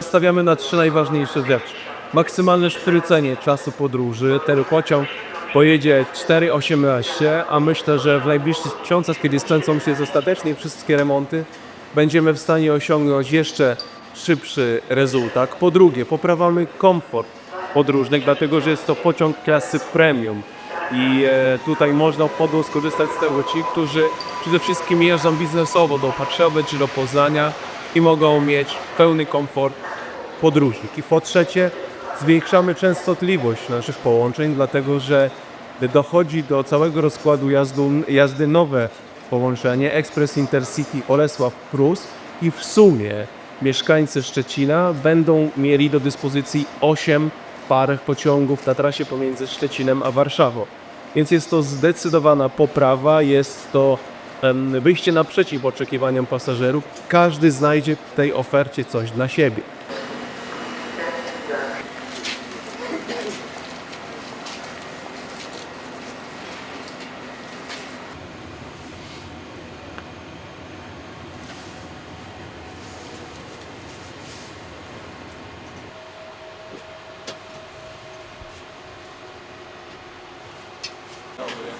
Stawiamy na trzy najważniejsze rzeczy. Maksymalne szprycenie czasu podróży. Ten pociąg pojedzie 4,18, a myślę, że w najbliższych miesiącach, kiedy skończą się ostatecznie wszystkie remonty, będziemy w stanie osiągnąć jeszcze szybszy rezultat. Po drugie, poprawamy komfort podróżnych, dlatego że jest to pociąg klasy premium. I e, tutaj można podło skorzystać z tego ci, którzy przede wszystkim jeżdżą biznesowo do Warszawy czy do Poznania i mogą mieć pełny komfort podróży. I po trzecie, zwiększamy częstotliwość naszych połączeń, dlatego że gdy dochodzi do całego rozkładu jazdu, jazdy nowe połączenie Express Intercity Olesław Prus i w sumie mieszkańcy Szczecina będą mieli do dyspozycji 8 par pociągów na trasie pomiędzy Szczecinem a Warszawą. Więc jest to zdecydowana poprawa, jest to wyjście naprzeciw oczekiwaniom pasażerów. Każdy znajdzie w tej ofercie coś dla siebie. Obrigado.